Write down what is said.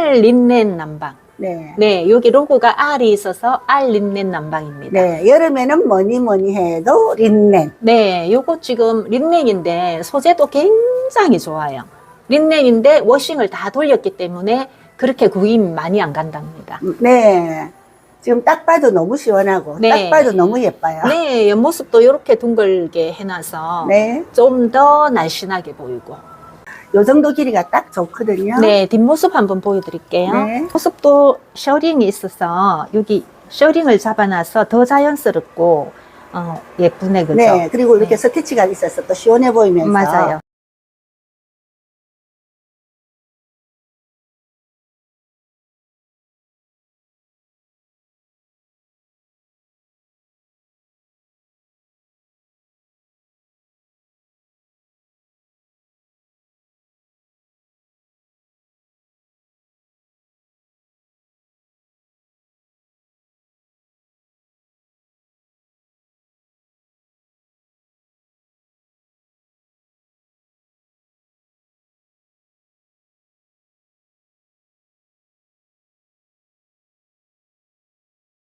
알 린넨 난방. 네. 네, 여기 로고가 R이 있어서 알 린넨 난방입니다. 네. 여름에는 뭐니 뭐니 해도 린넨. 네, 요거 지금 린넨인데 소재도 굉장히 좋아요. 린넨인데 워싱을 다 돌렸기 때문에 그렇게 구김 많이 안 간답니다. 네. 지금 딱 봐도 너무 시원하고 네. 딱 봐도 너무 예뻐요. 네, 옆모습도 이렇게 둥글게 해놔서 네. 좀 더 날씬하게 보이고. 요 정도 길이가 딱 좋거든요. 네, 뒷모습 한번 보여드릴게요. 네. 모습도 셔링이 있어서 여기 셔링을 잡아놔서 더 자연스럽고 어, 예쁘네, 그죠? 네. 그리고 이렇게 네. 스티치가 있어서 또 시원해 보이면서 맞아요.